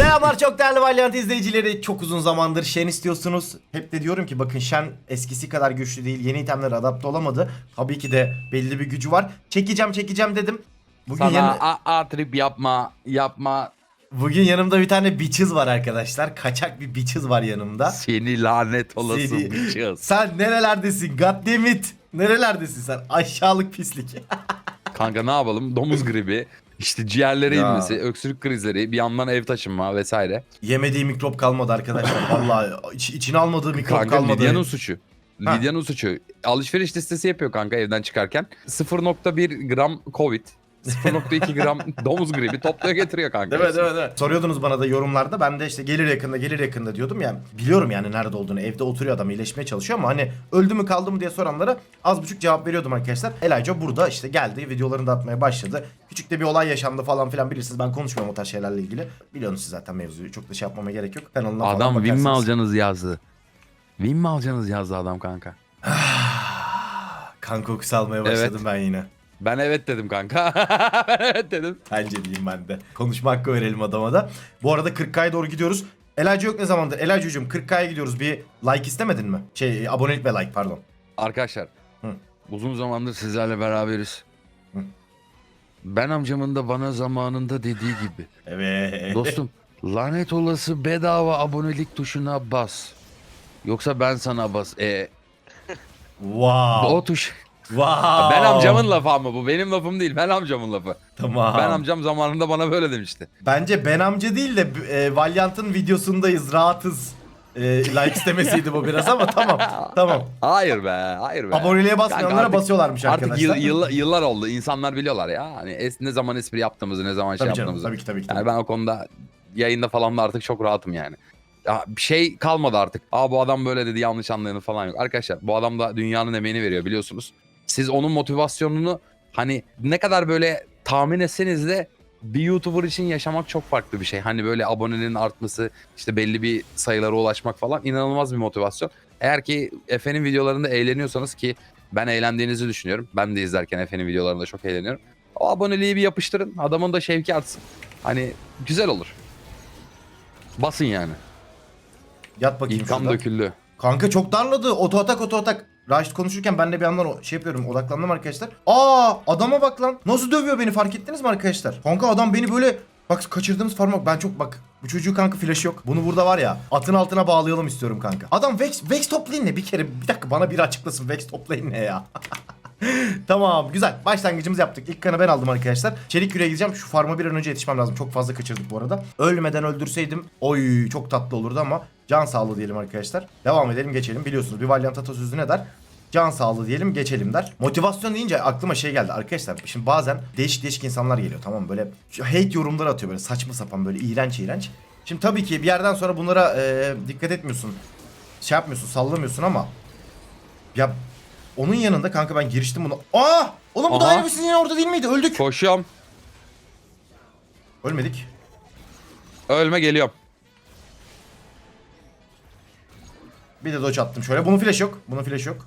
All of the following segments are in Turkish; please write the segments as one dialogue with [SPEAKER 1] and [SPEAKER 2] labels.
[SPEAKER 1] Selamlar çok değerli Valiant izleyicileri. Çok uzun zamandır Shen istiyorsunuz. Hep de diyorum ki bakın Shen eskisi kadar güçlü değil. Yeni itemlere adapte olamadı. Tabii ki de belli bir gücü var. Çekeceğim çekeceğim dedim. Bugün,
[SPEAKER 2] Sana
[SPEAKER 1] yan-
[SPEAKER 2] a, a trip yapma, yapma.
[SPEAKER 1] bugün yanımda bir tane bitches var arkadaşlar. Kaçak bir bitches var yanımda.
[SPEAKER 2] Seni lanet olası
[SPEAKER 1] Seni-
[SPEAKER 2] bıçağız.
[SPEAKER 1] Sen nerelerdesin? Goddammit. Nerelerdesin sen? Aşağılık pislik.
[SPEAKER 2] Kanka ne yapalım? Domuz gribi, işte ciğerlere
[SPEAKER 1] Ya.
[SPEAKER 2] inmesi, öksürük krizleri, bir yandan ev taşınma vesaire.
[SPEAKER 1] Yemediği mikrop kalmadı arkadaşlar. Vallahi iç, içine almadığı mikrop
[SPEAKER 2] Kanka
[SPEAKER 1] kalmadı.
[SPEAKER 2] Lidya'nın suçu.
[SPEAKER 1] Ha.
[SPEAKER 2] Lidya'nın suçu. Alışveriş listesi yapıyor kanka evden çıkarken. 0.1 gram Covid, 0.2 gram domuz gribi topluyor getiriyor kanka.
[SPEAKER 1] Değil mi, değil mi, değil mi? Soruyordunuz bana da yorumlarda. Ben de işte gelir yakında, gelir yakında diyordum ya. Biliyorum yani nerede olduğunu. Evde oturuyor adam, iyileşmeye çalışıyor ama hani öldü mü kaldı mı diye soranlara az buçuk cevap veriyordum arkadaşlar. Elijah burada işte geldi, videolarını da atmaya başladı. Küçük de bir olay yaşandı falan filan bilirsiniz. Ben konuşmuyorum o tarz şeylerle ilgili. Biliyorsunuz siz zaten mevzuyu. Çok da şey yapmama gerek yok. Kanalına falan
[SPEAKER 2] Adam win mi
[SPEAKER 1] bakarsınız.
[SPEAKER 2] alacaksınız yazdı. Win mi alacaksınız yazdı adam kanka.
[SPEAKER 1] Kan kokusu almaya başladım ben yine.
[SPEAKER 2] Ben evet dedim kanka. ben evet dedim.
[SPEAKER 1] Bence diyeyim ben de. Konuşma hakkı verelim adama da. Bu arada 40K'ya doğru gidiyoruz. Elijah yok ne zamandır? Elijah'cığım 40K'ya gidiyoruz. Bir like istemedin mi? Şey abonelik ve like pardon.
[SPEAKER 2] Arkadaşlar
[SPEAKER 1] Hı.
[SPEAKER 2] uzun zamandır sizlerle beraberiz.
[SPEAKER 1] Hı.
[SPEAKER 2] Ben amcamın da bana zamanında dediği gibi.
[SPEAKER 1] Evet.
[SPEAKER 2] Dostum lanet olası bedava abonelik tuşuna bas. Yoksa ben sana bas. E,
[SPEAKER 1] Wow.
[SPEAKER 2] o tuş.
[SPEAKER 1] Wow.
[SPEAKER 2] Ben amcamın lafı ama bu benim lafım değil. Ben amcamın lafı.
[SPEAKER 1] Tamam.
[SPEAKER 2] Ben amcam zamanında bana böyle demişti.
[SPEAKER 1] Bence ben amca değil de e, Valiant'ın videosundayız. Rahatız. E, like istemesiydi bu biraz ama tamam. Tamam.
[SPEAKER 2] Hayır be, hayır be.
[SPEAKER 1] Aboneliğe
[SPEAKER 2] Kanka
[SPEAKER 1] basmayanlara
[SPEAKER 2] artık-
[SPEAKER 1] basıyorlarmış
[SPEAKER 2] Artık
[SPEAKER 1] arkadaşlar.
[SPEAKER 2] yıl- yıll- yıllar oldu. İnsanlar biliyorlar ya. Hani es, ne zaman espri yaptığımızı, ne zaman şey
[SPEAKER 1] Tabii canım.
[SPEAKER 2] yaptığımızı.
[SPEAKER 1] Tabii ki tabii ki.
[SPEAKER 2] Yani
[SPEAKER 1] tabii.
[SPEAKER 2] ben o konuda yayında falan da artık çok rahatım yani. Ya bir şey kalmadı artık. Aa bu adam böyle dedi yanlış anlayanı falan yok. Arkadaşlar bu adam da dünyanın emeğini veriyor biliyorsunuz. Siz onun motivasyonunu hani ne kadar böyle tahmin etseniz de bir YouTuber için yaşamak çok farklı bir şey. Hani böyle abonelerin artması, işte belli bir sayılara ulaşmak falan inanılmaz bir motivasyon. Eğer ki Efe'nin videolarında eğleniyorsanız ki ben eğlendiğinizi düşünüyorum. Ben de izlerken Efe'nin videolarında çok eğleniyorum. O aboneliği bir yapıştırın. Adamın da şevki artsın. Hani güzel olur. Basın yani.
[SPEAKER 1] Yat bakayım
[SPEAKER 2] İlk kan
[SPEAKER 1] şurada.
[SPEAKER 2] döküldü.
[SPEAKER 1] Kanka çok darladı. Oto atak oto atak. Raşit konuşurken ben de bir yandan şey yapıyorum odaklandım arkadaşlar. Aa adama bak lan. Nasıl dövüyor beni fark ettiniz mi arkadaşlar? Kanka adam beni böyle bak kaçırdığımız parmak ben çok bak bu çocuğu kanka flash yok. Bunu burada var ya atın altına bağlayalım istiyorum kanka. Adam Vex Vex toplayın ne bir kere bir dakika bana biri açıklasın Vex toplayın ne ya. tamam güzel. Başlangıcımızı yaptık. İlk kanı ben aldım arkadaşlar. Çelik yüreğe gideceğim. Şu farma bir an önce yetişmem lazım. Çok fazla kaçırdık bu arada. Ölmeden öldürseydim oy çok tatlı olurdu ama can sağlığı diyelim arkadaşlar. Devam edelim geçelim. Biliyorsunuz bir Valiant atasözü ne der? Can sağlığı diyelim geçelim der. Motivasyon deyince aklıma şey geldi arkadaşlar. Şimdi bazen değişik değişik insanlar geliyor tamam mı? böyle hate yorumları atıyor böyle saçma sapan böyle iğrenç iğrenç. Şimdi tabii ki bir yerden sonra bunlara e, dikkat etmiyorsun. Şey yapmıyorsun sallamıyorsun ama ya onun yanında kanka ben giriştim bunu. Aa! Oğlum bu
[SPEAKER 2] Aha.
[SPEAKER 1] ayrı yine orada değil miydi? Öldük.
[SPEAKER 2] Koşuyorum.
[SPEAKER 1] Ölmedik.
[SPEAKER 2] Ölme geliyorum.
[SPEAKER 1] Bir de dodge attım şöyle. Bunun flash yok. Bunun flash yok.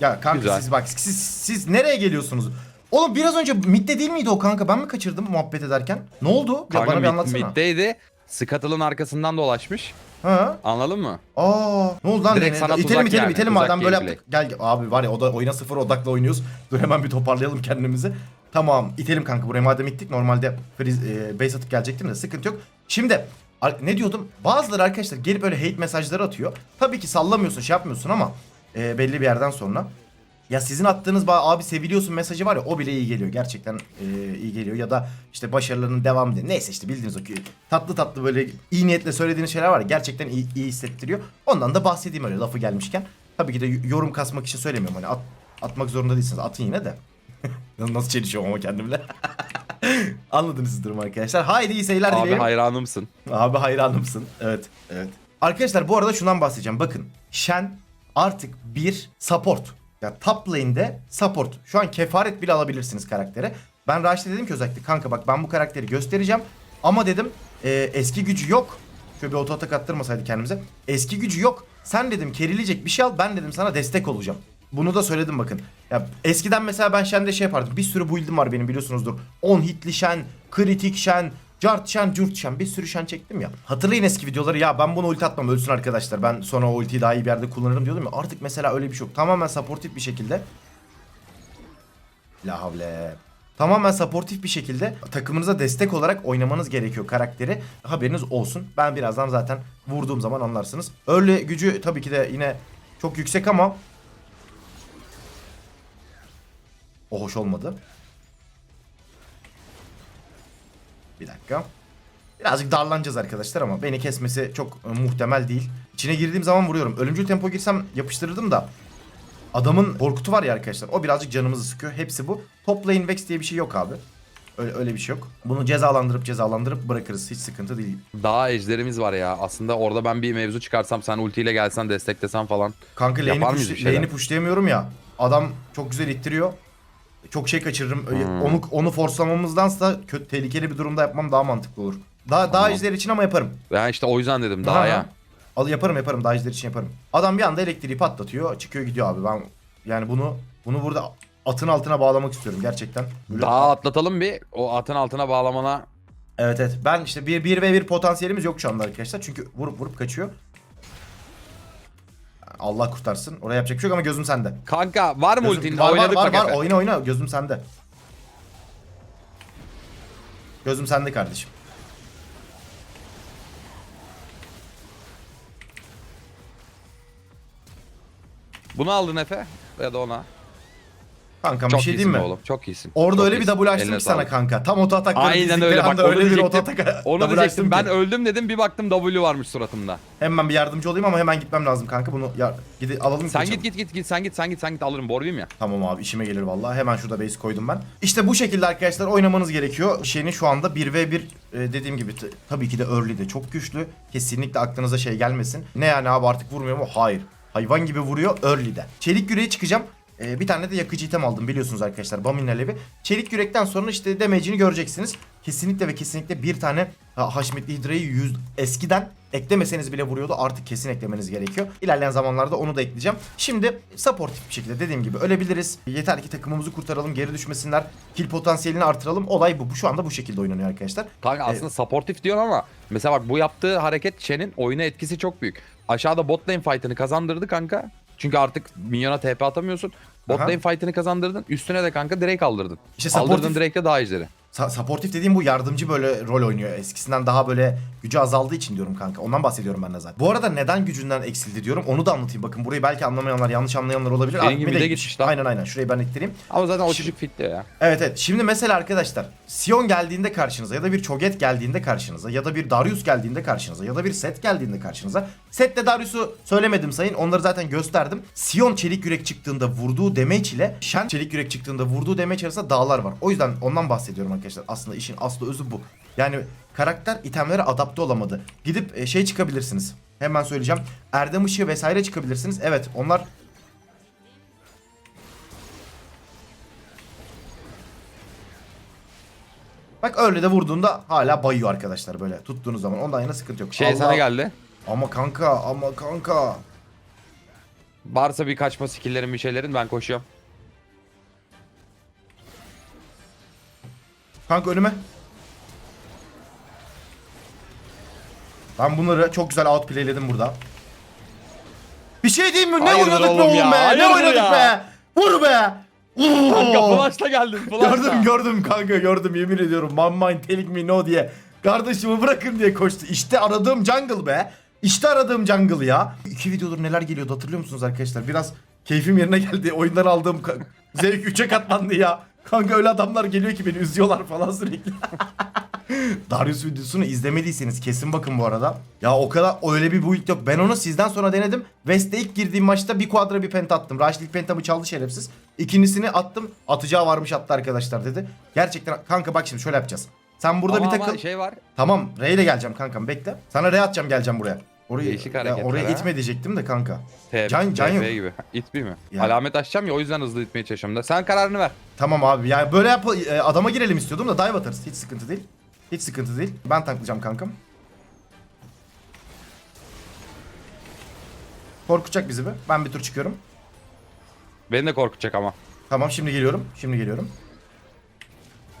[SPEAKER 1] Ya kanka
[SPEAKER 2] Güzel.
[SPEAKER 1] siz bak siz, siz nereye geliyorsunuz? Oğlum biraz önce midde değil miydi o kanka? Ben mi kaçırdım muhabbet ederken? Ne oldu? Ya
[SPEAKER 2] Kanka
[SPEAKER 1] bana bir anlatsana.
[SPEAKER 2] middeydi. Scuttle'ın arkasından dolaşmış.
[SPEAKER 1] Ha?
[SPEAKER 2] Anladın mı?
[SPEAKER 1] Aa, ne oldu lan?
[SPEAKER 2] Direkt sana
[SPEAKER 1] itelim
[SPEAKER 2] tuzak
[SPEAKER 1] itelim
[SPEAKER 2] yani,
[SPEAKER 1] itelim
[SPEAKER 2] tuzak
[SPEAKER 1] madem böyle yaptık. Gel gel. abi var ya o da oyuna sıfır odakla oynuyoruz. Dur hemen bir toparlayalım kendimizi. Tamam itelim kanka buraya madem ittik normalde freeze, e, base atıp gelecektim de sıkıntı yok. Şimdi ne diyordum? Bazıları arkadaşlar gelip böyle hate mesajları atıyor. Tabii ki sallamıyorsun şey yapmıyorsun ama e, belli bir yerden sonra. Ya sizin attığınız abi seviliyorsun mesajı var ya o bile iyi geliyor. Gerçekten e, iyi geliyor. Ya da işte başarılarının devam diye. Neyse işte bildiğiniz o tatlı tatlı böyle iyi niyetle söylediğiniz şeyler var ya gerçekten iyi, iyi hissettiriyor. Ondan da bahsedeyim öyle lafı gelmişken. Tabii ki de yorum kasmak için söylemiyorum. Hani at, atmak zorunda değilsiniz. Atın yine de. Nasıl çelişiyorum ama kendimle. Anladınız siz durumu arkadaşlar. Haydi iyi seyirler
[SPEAKER 2] Abi
[SPEAKER 1] dilerim.
[SPEAKER 2] hayranımsın.
[SPEAKER 1] Abi hayranımsın. Evet, evet. Arkadaşlar bu arada şundan bahsedeceğim. Bakın, Shen artık bir support. Ya top lane'de support. Şu an kefaret bile alabilirsiniz karaktere. Ben Raşit'e dedim ki özellikle kanka bak ben bu karakteri göstereceğim. Ama dedim e, eski gücü yok. Şöyle bir oto atak attırmasaydı kendimize. Eski gücü yok. Sen dedim kerilecek bir şey al. Ben dedim sana destek olacağım. bunu da söyledim bakın. Ya eskiden mesela ben Shen'de şey yapardım. Bir sürü build'im var benim biliyorsunuzdur. 10 hitli Shen, kritik Shen, Cart Shen, Curt Shen bir sürü Shen çektim ya. Hatırlayın eski videoları ya ben bunu ulti atmam ölsün arkadaşlar. Ben sonra o ultiyi daha iyi bir yerde kullanırım diyordum ya. Artık mesela öyle bir şey yok. Tamamen supportif bir şekilde. La havle. Tamamen supportif bir şekilde takımınıza destek olarak oynamanız gerekiyor karakteri. Haberiniz olsun. Ben birazdan zaten vurduğum zaman anlarsınız. Early gücü tabii ki de yine çok yüksek ama o hoş olmadı. Bir dakika. Birazcık darlanacağız arkadaşlar ama beni kesmesi çok e, muhtemel değil. İçine girdiğim zaman vuruyorum. Ölümcül tempo girsem yapıştırırdım da. Adamın korkutu var ya arkadaşlar. O birazcık canımızı sıkıyor. Hepsi bu. Top lane vex diye bir şey yok abi. Öyle, öyle bir şey yok. Bunu cezalandırıp cezalandırıp bırakırız. Hiç sıkıntı değil.
[SPEAKER 2] Daha ejderimiz var ya. Aslında orada ben bir mevzu çıkarsam sen ultiyle gelsen desteklesen falan.
[SPEAKER 1] Kanka lane'i, push, lane'i pushlayamıyorum ya. Adam çok güzel ittiriyor. Çok şey kaçırırım. Öyle-
[SPEAKER 2] Hmm.
[SPEAKER 1] Onu onu forslamamızdansa kötü tehlikeli bir durumda yapmam daha mantıklı olur. Daha daha
[SPEAKER 2] Tamam.
[SPEAKER 1] ejder için ama yaparım.
[SPEAKER 2] Ben işte o yüzden dedim daha
[SPEAKER 1] Ha,
[SPEAKER 2] ya.
[SPEAKER 1] Al yaparım yaparım daha ejder için yaparım. Adam bir anda elektriği patlatıyor, çıkıyor gidiyor abi. Ben yani bunu bunu burada atın altına bağlamak istiyorum gerçekten. Böyle-
[SPEAKER 2] Daha atlatalım bir. O atın altına bağlamana
[SPEAKER 1] Evet evet. Ben işte bir, bir ve bir potansiyelimiz yok şu anda arkadaşlar. Çünkü vurup vurup kaçıyor. Allah kurtarsın. Oraya yapacak bir şey yok ama gözüm sende.
[SPEAKER 2] Kanka var mı
[SPEAKER 1] Gözüm-
[SPEAKER 2] ultin?
[SPEAKER 1] var, var,
[SPEAKER 2] Oynadık
[SPEAKER 1] var,
[SPEAKER 2] bak
[SPEAKER 1] var.
[SPEAKER 2] Efe.
[SPEAKER 1] Oyna oyna. Gözüm sende. Gözüm sende kardeşim.
[SPEAKER 2] Bunu aldın Efe. Ya da ona.
[SPEAKER 1] Kankam
[SPEAKER 2] Çok
[SPEAKER 1] bir şey
[SPEAKER 2] iyisin
[SPEAKER 1] diyeyim mi?
[SPEAKER 2] oğlum. Çok iyisin.
[SPEAKER 1] Orada
[SPEAKER 2] Çok
[SPEAKER 1] öyle bir
[SPEAKER 2] iyisin.
[SPEAKER 1] double açtım
[SPEAKER 2] Eline
[SPEAKER 1] ki sana
[SPEAKER 2] sağlık.
[SPEAKER 1] kanka. Tam oto atakları
[SPEAKER 2] Aynen öyle. Bak onu
[SPEAKER 1] öyle bir oto
[SPEAKER 2] diyecektim.
[SPEAKER 1] atak
[SPEAKER 2] Onu
[SPEAKER 1] double
[SPEAKER 2] diyecektim. Ben
[SPEAKER 1] ki.
[SPEAKER 2] öldüm dedim bir baktım W varmış suratımda.
[SPEAKER 1] Hemen bir yardımcı olayım ama hemen gitmem lazım kanka. Bunu ya gidi alalım.
[SPEAKER 2] Sen
[SPEAKER 1] kaçalım.
[SPEAKER 2] git git git git sen git sen git sen git alırım Borvim ya.
[SPEAKER 1] Tamam abi işime gelir vallahi. Hemen şurada base koydum ben. İşte bu şekilde arkadaşlar oynamanız gerekiyor. Şeyini şu anda 1v1 e, dediğim gibi t- tabii ki de early de çok güçlü. Kesinlikle aklınıza şey gelmesin. Ne yani abi artık vurmuyor mu? Hayır. Hayvan gibi vuruyor early'de. Çelik yüreğe çıkacağım. E, bir tane de yakıcı item aldım biliyorsunuz arkadaşlar. Bamin alevi. Çelik yürekten sonra işte damage'ini göreceksiniz. Kesinlikle ve kesinlikle bir tane ha, Haşmetli Hidra'yı yüz eskiden eklemeseniz bile vuruyordu. Artık kesin eklemeniz gerekiyor. İlerleyen zamanlarda onu da ekleyeceğim. Şimdi supportif bir şekilde dediğim gibi ölebiliriz. Yeter ki takımımızı kurtaralım, geri düşmesinler. Kill potansiyelini artıralım. Olay bu. Bu şu anda bu şekilde oynanıyor arkadaşlar.
[SPEAKER 2] Kanka aslında supportif diyorsun ama mesela bak bu yaptığı hareket Shen'in oyuna etkisi çok büyük. Aşağıda bot lane fight'ını kazandırdı kanka. Çünkü artık minyona TP atamıyorsun. Bot
[SPEAKER 1] Aha.
[SPEAKER 2] lane fight'ını kazandırdın. Üstüne de kanka Drake aldırdın.
[SPEAKER 1] İşte
[SPEAKER 2] Aldırdın Drake'le daha ejderi.
[SPEAKER 1] Supportif dediğim bu yardımcı böyle rol oynuyor. Eskisinden daha böyle gücü azaldığı için diyorum kanka. Ondan bahsediyorum ben de zaten. Bu arada neden gücünden eksildi diyorum. Onu da anlatayım. Bakın burayı belki anlamayanlar, yanlış anlayanlar olabilir. Admine
[SPEAKER 2] gibi de
[SPEAKER 1] gitmiş
[SPEAKER 2] lan.
[SPEAKER 1] Aynen aynen. Şurayı ben ittireyim.
[SPEAKER 2] Ama zaten o çocuk fit diyor ya.
[SPEAKER 1] Evet evet. Şimdi mesela arkadaşlar Sion geldiğinde karşınıza ya da bir Cho'Gath geldiğinde karşınıza ya da bir Darius geldiğinde karşınıza ya da bir Set geldiğinde karşınıza. Set'le Darius'u söylemedim sayın. Onları zaten gösterdim. Sion çelik yürek çıktığında vurduğu damage ile Shen çelik yürek çıktığında vurduğu damage arasında dağlar var. O yüzden ondan bahsediyorum arkadaşlar. Aslında işin aslı özü bu. Yani karakter itemlere adapte olamadı. Gidip e, şey çıkabilirsiniz. Hemen söyleyeceğim. Erdem ışığı vesaire çıkabilirsiniz. Evet onlar Bak öyle de vurduğunda hala bayıyor arkadaşlar böyle tuttuğunuz zaman. Ondan yana sıkıntı yok.
[SPEAKER 2] Şey
[SPEAKER 1] Allah-
[SPEAKER 2] sana geldi.
[SPEAKER 1] Ama kanka ama kanka.
[SPEAKER 2] Varsa bir kaçma skill'lerin bir şeylerin ben koşuyorum.
[SPEAKER 1] Kanka önüme. Ben bunları çok güzel outplayledim burada. Bir şey diyeyim mi? Ne
[SPEAKER 2] Hayırdır
[SPEAKER 1] oynadık be
[SPEAKER 2] oğlum
[SPEAKER 1] oğlum
[SPEAKER 2] ya,
[SPEAKER 1] be? Ne
[SPEAKER 2] hayırdır
[SPEAKER 1] oynadık
[SPEAKER 2] ya.
[SPEAKER 1] be? Vur be. Oo.
[SPEAKER 2] Kanka flash'la geldin flash'la.
[SPEAKER 1] Gördüm gördüm kanka gördüm yemin ediyorum. Man mind telling me no diye. Kardeşimi bırakın diye koştu. İşte aradığım jungle be. İşte aradığım jungle ya. İki videodur neler geliyordu hatırlıyor musunuz arkadaşlar? Biraz keyfim yerine geldi. Oyundan aldığım zevk üçe katlandı ya. Kanka öyle adamlar geliyor ki beni üzüyorlar falan sürekli. Darius videosunu izlemediyseniz kesin bakın bu arada. Ya o kadar öyle bir build yok. Ben onu sizden sonra denedim. West'e ilk girdiğim maçta bir quadra bir penta attım. Raşlik pentamı çaldı şerefsiz. İkincisini attım. Atacağı varmış attı arkadaşlar dedi. Gerçekten kanka bak şimdi şöyle yapacağız. Sen burada
[SPEAKER 2] Ama-
[SPEAKER 1] bir takıl.
[SPEAKER 2] şey var.
[SPEAKER 1] Tamam R'ye ile geleceğim kankam bekle. Sana R atacağım geleceğim buraya. Orayı,
[SPEAKER 2] Değişik
[SPEAKER 1] ya
[SPEAKER 2] hareketler
[SPEAKER 1] oraya
[SPEAKER 2] ha.
[SPEAKER 1] itme diyecektim de kanka.
[SPEAKER 2] TP,
[SPEAKER 1] Can- can yok.
[SPEAKER 2] gibi. İtmi mi?
[SPEAKER 1] Ya.
[SPEAKER 2] Alamet açacağım ya o yüzden hızlı itmeye çalışıyorum da. Sen kararını ver.
[SPEAKER 1] Tamam abi yani böyle yap e, adama girelim istiyordum da dive atarız. Hiç sıkıntı değil. Hiç sıkıntı değil. Ben tanklayacağım kankam. Korkutacak bizi bir. Ben bir tur çıkıyorum.
[SPEAKER 2] Beni de korkutacak ama.
[SPEAKER 1] Tamam şimdi geliyorum. Şimdi geliyorum.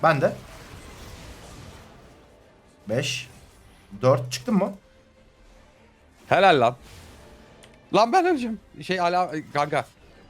[SPEAKER 1] Ben de. 5 4 çıktın mı?
[SPEAKER 2] Helal lan. Lan ben öleceğim. Şey ala kanka.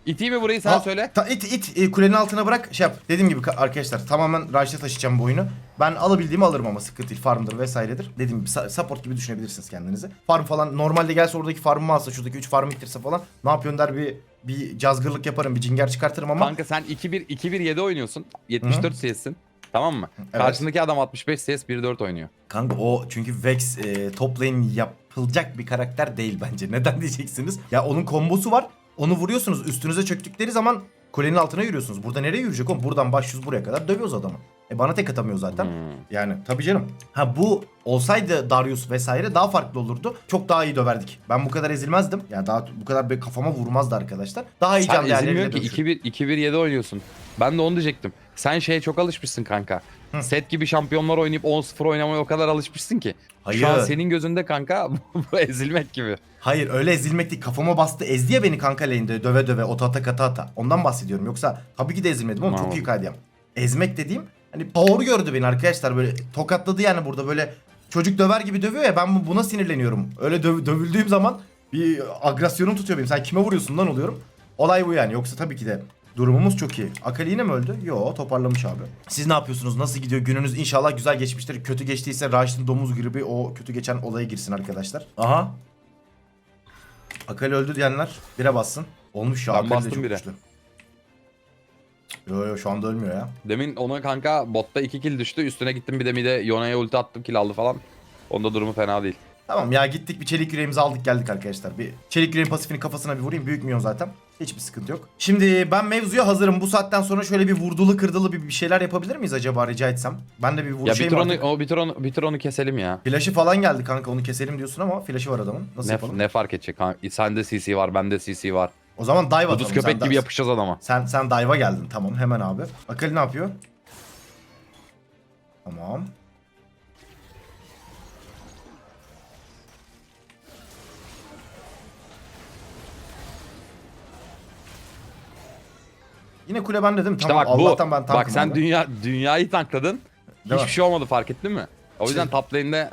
[SPEAKER 2] İteyim mi burayı sen
[SPEAKER 1] Al,
[SPEAKER 2] söyle.
[SPEAKER 1] Ta, it it e, kulenin altına bırak şey yap. Dediğim gibi ka- arkadaşlar tamamen Raj'da taşıyacağım bu oyunu. Ben alabildiğimi alırım ama sıkıntı değil. Farmdır vesairedir. Dediğim gibi support gibi düşünebilirsiniz kendinizi. Farm falan normalde gelse oradaki farmımı alsa şuradaki 3 farm ittirse falan ne yapıyorsun der bir bir cazgırlık yaparım bir cinger çıkartırım ama
[SPEAKER 2] Kanka sen 2-1 2-1-7 oynuyorsun. 74 CS'sin. Tamam mı?
[SPEAKER 1] Evet.
[SPEAKER 2] Karşındaki adam 65 CS 1-4 oynuyor.
[SPEAKER 1] Kanka o çünkü Vex e, top lane yapılacak bir karakter değil bence. Neden diyeceksiniz? Ya onun kombosu var. Onu vuruyorsunuz üstünüze çöktükleri zaman kulenin altına yürüyorsunuz. Burada nereye yürüyecek oğlum? Buradan başlıyoruz buraya kadar dövüyoruz adamı. E bana tek atamıyor zaten.
[SPEAKER 2] Hmm.
[SPEAKER 1] Yani tabii canım. Ha bu olsaydı Darius vesaire daha farklı olurdu. Çok daha iyi döverdik. Ben bu kadar ezilmezdim. Yani daha bu kadar bir kafama vurmazdı arkadaşlar. Daha iyi
[SPEAKER 2] Sen
[SPEAKER 1] can değerleriyle
[SPEAKER 2] ki
[SPEAKER 1] dövüşür.
[SPEAKER 2] 2-1 2-1-7 oynuyorsun. Ben de onu diyecektim. Sen şeye çok alışmışsın kanka.
[SPEAKER 1] Hı.
[SPEAKER 2] Set gibi şampiyonlar oynayıp 10-0 oynamaya o kadar alışmışsın ki.
[SPEAKER 1] Hayır.
[SPEAKER 2] Şu an senin gözünde kanka bu ezilmek gibi.
[SPEAKER 1] Hayır öyle ezilmek değil. Kafama bastı ezdi ya beni kanka lane'de döve döve ota ata kata ata. Ondan bahsediyorum. Yoksa tabii ki de ezilmedim ama çok iyi kaydıyım. Ezmek dediğim hani power gördü beni arkadaşlar böyle tokatladı yani burada böyle çocuk döver gibi dövüyor ya ben bu- buna sinirleniyorum. Öyle döv- dövüldüğüm zaman bir agresyonum tutuyor benim. Sen kime vuruyorsun lan oluyorum. Olay bu yani. Yoksa tabii ki de durumumuz çok iyi. Akali yine mi öldü? Yo toparlamış abi. Siz ne yapıyorsunuz? Nasıl gidiyor? Gününüz inşallah güzel geçmiştir. Kötü geçtiyse Raşit'in domuz gribi o kötü geçen olaya girsin arkadaşlar. Aha. Akali öldü diyenler bire bassın. Olmuş ya.
[SPEAKER 2] Ben
[SPEAKER 1] Akali de
[SPEAKER 2] bastım
[SPEAKER 1] çok
[SPEAKER 2] bire.
[SPEAKER 1] güçlü. Yo yo şu anda ölmüyor ya.
[SPEAKER 2] Demin ona kanka botta 2 kill düştü. Üstüne gittim bir de mide Yona'ya ulti attım kill aldı falan. Onda durumu fena değil.
[SPEAKER 1] Tamam ya gittik bir çelik yüreğimizi aldık geldik arkadaşlar. Bir çelik yüreğin pasifini kafasına bir vurayım. Büyük milyon zaten. Hiçbir sıkıntı yok. Şimdi ben mevzuya hazırım. Bu saatten sonra şöyle bir vurdulu kırdılı bir, bir şeyler yapabilir miyiz acaba rica etsem? Ben de bir
[SPEAKER 2] Ya
[SPEAKER 1] vuruşayım
[SPEAKER 2] bir tur onu,
[SPEAKER 1] artık.
[SPEAKER 2] o bir tur onu, bir tur onu keselim ya.
[SPEAKER 1] Flash'ı falan geldi kanka onu keselim diyorsun ama flash'ı var adamın. Nasıl
[SPEAKER 2] Ne,
[SPEAKER 1] yapalım?
[SPEAKER 2] ne fark edecek kanka? Sende CC var, bende CC var.
[SPEAKER 1] O zaman dive atalım.
[SPEAKER 2] Kuduz köpek
[SPEAKER 1] sen,
[SPEAKER 2] gibi yapışacağız adama.
[SPEAKER 1] Sen, sen dive'a geldin tamam hemen abi. Akali ne yapıyor? Tamam. Yine kule bende değil mi?
[SPEAKER 2] İşte
[SPEAKER 1] tamam
[SPEAKER 2] bak bu.
[SPEAKER 1] Allah'tan ben tankım
[SPEAKER 2] Bak sen
[SPEAKER 1] abi.
[SPEAKER 2] dünya dünyayı tankladın. Hiçbir
[SPEAKER 1] mi?
[SPEAKER 2] şey olmadı fark ettin mi? O yüzden
[SPEAKER 1] Şey-
[SPEAKER 2] top lane'de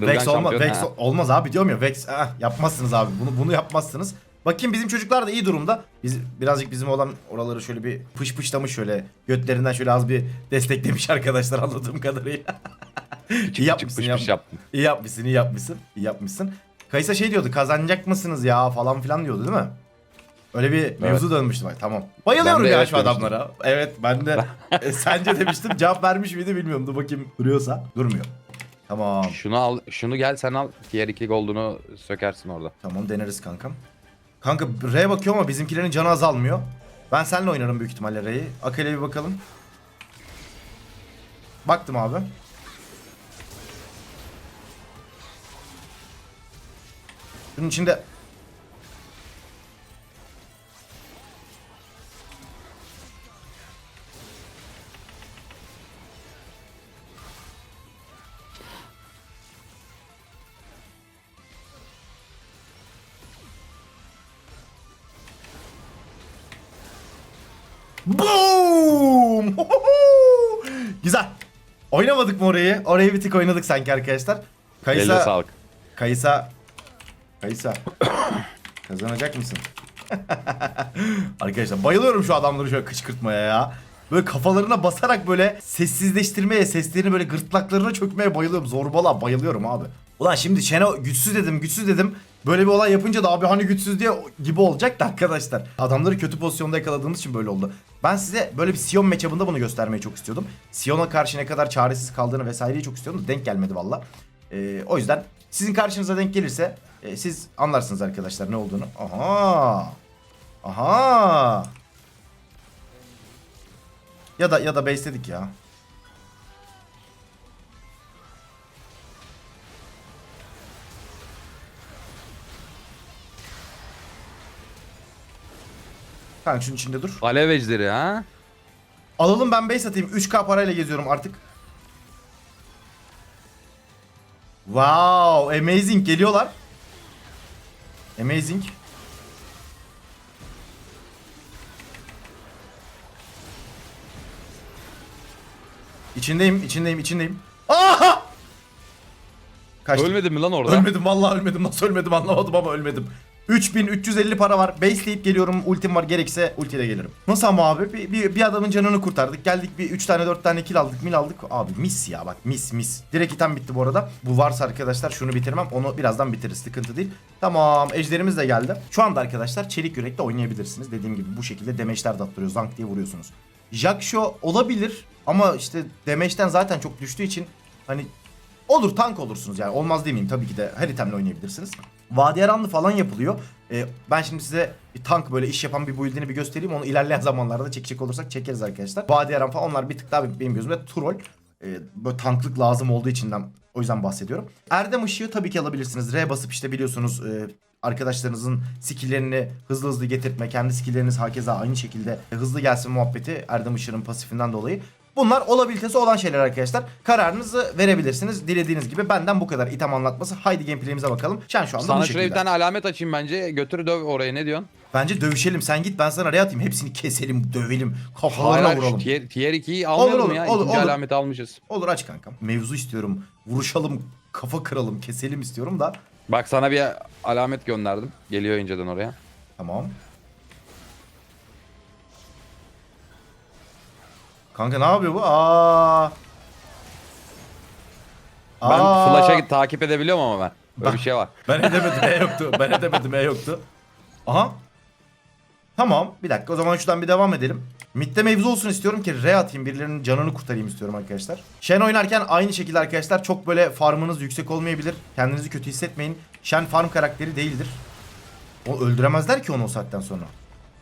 [SPEAKER 1] Vex olmaz,
[SPEAKER 2] şampiyon,
[SPEAKER 1] Vex
[SPEAKER 2] ha.
[SPEAKER 1] olmaz abi diyorum ya Vex ah, yapmazsınız abi bunu bunu yapmazsınız. Bakayım bizim çocuklar da iyi durumda. Biz birazcık bizim olan oraları şöyle bir pış pışlamış şöyle götlerinden şöyle az bir desteklemiş arkadaşlar anladığım kadarıyla. iyi yapmışsın,
[SPEAKER 2] Çıkmış
[SPEAKER 1] yap-
[SPEAKER 2] bir şey yaptın.
[SPEAKER 1] iyi yapmışsın, iyi yapmışsın, iyi yapmışsın. Kaysa şey diyordu kazanacak mısınız ya falan filan diyordu değil mi? Öyle bir mevzu dönmüştü bak tamam. Bayılıyorum ya
[SPEAKER 2] evet
[SPEAKER 1] şu adamlara. Evet ben de e, sence demiştim cevap vermiş miydi bilmiyorum. Dur bakayım duruyorsa. Durmuyor. Tamam.
[SPEAKER 2] Şunu al, şunu gel sen al. Diğer iki gold'unu sökersin orada.
[SPEAKER 1] Tamam deneriz kankam. Kanka R'ye bakıyor ama bizimkilerin canı azalmıyor. Ben seninle oynarım büyük ihtimalle R'yi. Akele'ye bir bakalım. Baktım abi. Bunun içinde... Güzel. Oynamadık mı orayı? Orayı bir tık oynadık sanki arkadaşlar.
[SPEAKER 2] Eline
[SPEAKER 1] Kaysa,
[SPEAKER 2] sağlık.
[SPEAKER 1] Kaysa, Kaysa. Kazanacak mısın? arkadaşlar bayılıyorum şu adamları şöyle kışkırtmaya ya. Böyle kafalarına basarak böyle sessizleştirmeye, seslerini böyle gırtlaklarına çökmeye bayılıyorum. Zorbalığa bayılıyorum abi. Ulan şimdi Şeno güçsüz dedim, güçsüz dedim. Böyle bir olay yapınca da abi hani güçsüz diye gibi olacak da arkadaşlar. Adamları kötü pozisyonda yakaladığımız için böyle oldu. Ben size böyle bir Sion matchup'ında bunu göstermeyi çok istiyordum. Sion'a karşı ne kadar çaresiz kaldığını vesaireyi çok istiyordum. Denk gelmedi valla. Ee, o yüzden sizin karşınıza denk gelirse e, siz anlarsınız arkadaşlar ne olduğunu. Aha. Aha. Ya da ya da base'ledik ya. Kanka şunun içinde dur.
[SPEAKER 2] Alev ejderi ha.
[SPEAKER 1] Alalım ben base atayım. 3k parayla geziyorum artık. Wow, amazing geliyorlar. Amazing. İçindeyim, içindeyim, içindeyim. Aha! Kaçtım.
[SPEAKER 2] Ölmedin mi lan orada?
[SPEAKER 1] Ölmedim vallahi ölmedim. Nasıl ölmedim anlamadım ama ölmedim. 3350 para var. Baseleyip geliyorum. Ultim var. Gerekse ultiyle gelirim. Nasıl ama abi? Bir, bir, bir adamın canını kurtardık. Geldik bir 3 tane 4 tane kill aldık. Mil aldık. Abi mis ya bak mis mis. Direkt item bitti bu arada. Bu varsa arkadaşlar şunu bitirmem. Onu birazdan bitiririz. Sıkıntı değil. Tamam ejderimiz de geldi. Şu anda arkadaşlar çelik yürekle oynayabilirsiniz. Dediğim gibi bu şekilde demeçler de attırıyor. Zank diye vuruyorsunuz. Jaksho olabilir ama işte demeçten zaten çok düştüğü için hani Olur tank olursunuz yani olmaz demeyeyim tabii ki de her itemle oynayabilirsiniz. Vadi Aranlı falan yapılıyor. Ee, ben şimdi size bir tank böyle iş yapan bir build'ini bir göstereyim. Onu ilerleyen zamanlarda çekecek olursak çekeriz arkadaşlar. Vadi Aran falan onlar bir tık daha benim gözümde troll. Ee, böyle tanklık lazım olduğu içinden o yüzden bahsediyorum. Erdem ışığı tabii ki alabilirsiniz. R basıp işte biliyorsunuz e, arkadaşlarınızın skilllerini hızlı hızlı getirtme, kendi skillleriniz hakeza aynı şekilde hızlı gelsin muhabbeti Erdem Işığı'nın pasifinden dolayı. Bunlar olabilitesi olan şeyler arkadaşlar. Kararınızı verebilirsiniz. Dilediğiniz gibi benden bu kadar item anlatması. Haydi gameplay'imize bakalım. Şen şu anda
[SPEAKER 2] Sana
[SPEAKER 1] bu
[SPEAKER 2] şuraya bir
[SPEAKER 1] şekilde.
[SPEAKER 2] tane alamet açayım bence. Götür döv oraya ne diyorsun?
[SPEAKER 1] Bence dövüşelim. Sen git ben sana re atayım. Hepsini keselim, dövelim. Kafalarına
[SPEAKER 2] hayır,
[SPEAKER 1] vuralım.
[SPEAKER 2] şu tier, tier 2'yi almayalım
[SPEAKER 1] olur,
[SPEAKER 2] ya.
[SPEAKER 1] olur,
[SPEAKER 2] İkinci
[SPEAKER 1] olur.
[SPEAKER 2] alameti almışız.
[SPEAKER 1] Olur aç kankam. Mevzu istiyorum. Vuruşalım, kafa kıralım, keselim istiyorum da.
[SPEAKER 2] Bak sana bir alamet gönderdim. Geliyor önceden oraya.
[SPEAKER 1] Tamam. Kanka ne yapıyor bu? Aa.
[SPEAKER 2] Ben
[SPEAKER 1] Aa.
[SPEAKER 2] flash'a takip edebiliyorum ama ben. Böyle
[SPEAKER 1] Bak-
[SPEAKER 2] bir şey var.
[SPEAKER 1] Ben edemedim E yoktu. Ben edemedim E yoktu. Aha. Tamam. Bir dakika o zaman şuradan bir devam edelim. Mid'de mevzu olsun istiyorum ki re atayım. Birilerinin canını kurtarayım istiyorum arkadaşlar. Shen oynarken aynı şekilde arkadaşlar çok böyle farmınız yüksek olmayabilir. Kendinizi kötü hissetmeyin. Shen farm karakteri değildir. O öldüremezler ki onu o saatten sonra.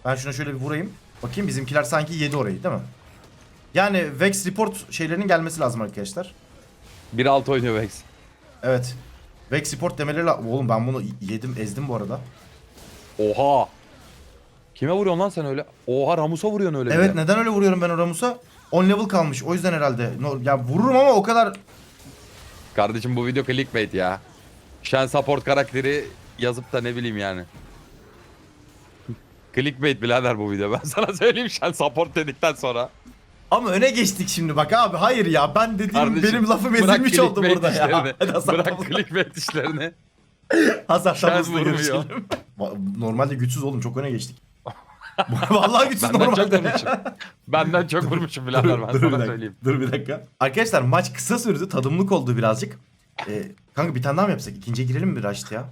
[SPEAKER 1] Ben şuna şöyle bir vurayım. Bakayım bizimkiler sanki yedi orayı değil mi? Yani Vex Report şeylerinin gelmesi lazım arkadaşlar.
[SPEAKER 2] 1-6 oynuyor Vex.
[SPEAKER 1] Evet. Vex Report demeleri la- Oğlum ben bunu yedim ezdim bu arada.
[SPEAKER 2] Oha. Kime vuruyorsun lan sen öyle? Oha Ramus'a vuruyorsun öyle.
[SPEAKER 1] Evet
[SPEAKER 2] de.
[SPEAKER 1] neden öyle vuruyorum ben o Ramus'a? 10 level kalmış o yüzden herhalde. No, ya vururum ama o kadar
[SPEAKER 2] Kardeşim bu video clickbait ya. Shen support karakteri yazıp da ne bileyim yani. clickbait birader bu video. Ben sana söyleyeyim Shen support dedikten sonra.
[SPEAKER 1] Ama öne geçtik şimdi bak abi. Hayır ya ben dediğim
[SPEAKER 2] Kardeşim,
[SPEAKER 1] benim lafım ezilmiş oldu burada ya.
[SPEAKER 2] Bırak clickbait işlerini.
[SPEAKER 1] Hasan
[SPEAKER 2] vurmuyor.
[SPEAKER 1] görüşelim. Normalde güçsüz oğlum çok öne geçtik. Vallahi güçsüz
[SPEAKER 2] Benden çok
[SPEAKER 1] normalde.
[SPEAKER 2] vurmuşum. Benden çok vurmuşum birader ben
[SPEAKER 1] dur, bir
[SPEAKER 2] sana
[SPEAKER 1] dakika,
[SPEAKER 2] söyleyeyim.
[SPEAKER 1] dur bir dakika. Arkadaşlar maç kısa sürdü. Tadımlık oldu birazcık. Ee, kanka bir tane daha mı yapsak? İkinciye girelim mi Raşit ya?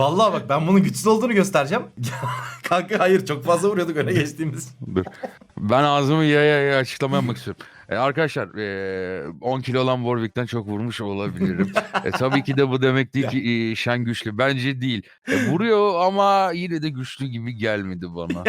[SPEAKER 1] Vallahi bak ben bunun güçsüz olduğunu göstereceğim. kanka hayır çok fazla vuruyorduk öne geçtiğimiz.
[SPEAKER 2] Dur. Ben ağzımı yaya yaya açıklama yapmak istiyorum. E, arkadaşlar e, 10 kilo olan Warwick'ten çok vurmuş olabilirim. e, tabii ki de bu demek değil ki e, Shen güçlü. Bence değil. E, vuruyor ama yine de güçlü gibi gelmedi bana.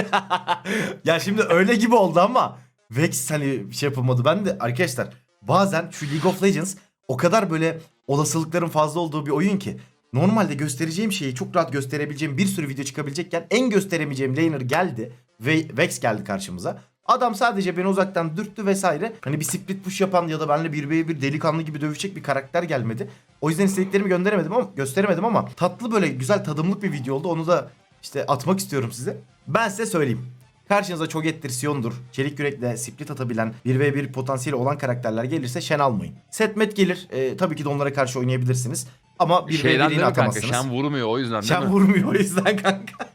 [SPEAKER 1] ya şimdi öyle gibi oldu ama Vex hani bir şey yapamadı. Ben de arkadaşlar bazen şu League of Legends o kadar böyle olasılıkların fazla olduğu bir oyun ki normalde göstereceğim şeyi çok rahat gösterebileceğim bir sürü video çıkabilecekken en gösteremeyeceğim laner geldi ve Vex geldi karşımıza. Adam sadece beni uzaktan dürttü vesaire. Hani bir split push yapan ya da benimle 1v1 delikanlı gibi dövüşecek bir karakter gelmedi. O yüzden istediklerimi gönderemedim ama gösteremedim ama tatlı böyle güzel tadımlık bir video oldu. Onu da işte atmak istiyorum size. Ben size söyleyeyim. Karşınıza Cho'Gath'tir, Sion'dur, Çelik Yürek'le split atabilen 1v1 potansiyeli olan karakterler gelirse Shen almayın. Setmet gelir. e, tabii ki de onlara karşı oynayabilirsiniz. Ama 1v1
[SPEAKER 2] Şeyden değil mi kanka?
[SPEAKER 1] atamazsınız.
[SPEAKER 2] Shen vurmuyor o yüzden değil mi?
[SPEAKER 1] vurmuyor o yüzden kanka.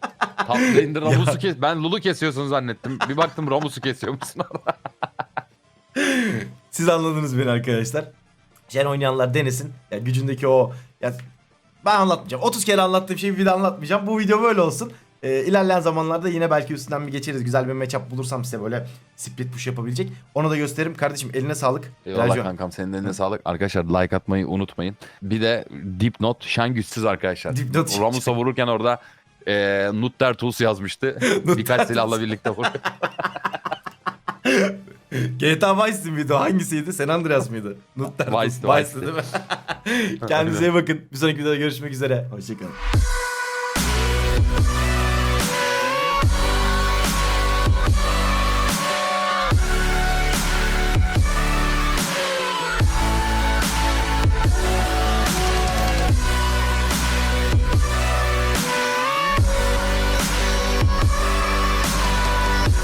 [SPEAKER 2] Top lane'de Ramus'u kes. Ben Lulu kesiyorsun zannettim. Bir baktım Ramus'u kesiyor musun?
[SPEAKER 1] Siz anladınız beni arkadaşlar. Shen oynayanlar denesin. Ya gücündeki o... Ya, ben anlatmayacağım. 30 kere anlattığım şeyi bir daha anlatmayacağım. Bu video böyle olsun. Ee, ilerleyen zamanlarda yine belki üstünden bir geçeriz. Güzel bir matchup bulursam size böyle split push yapabilecek. Onu da gösteririm. Kardeşim eline sağlık.
[SPEAKER 2] Eyvallah kankam senin eline sağlık. Arkadaşlar like atmayı unutmayın. Bir de dipnot Shen güçsüz arkadaşlar.
[SPEAKER 1] Dipnot.
[SPEAKER 2] Ramus'a vururken orada e, Nutter Tools yazmıştı. Birkaç silahla birlikte vuruyor.
[SPEAKER 1] GTA Vice'di miydi o? Hangisiydi? San Andreas mıydı? Nutler.
[SPEAKER 2] Vice'di,
[SPEAKER 1] Vice'di
[SPEAKER 2] Vice'di.
[SPEAKER 1] değil mi? Kendinize iyi bakın. Bir sonraki videoda görüşmek üzere. Hoşçakalın.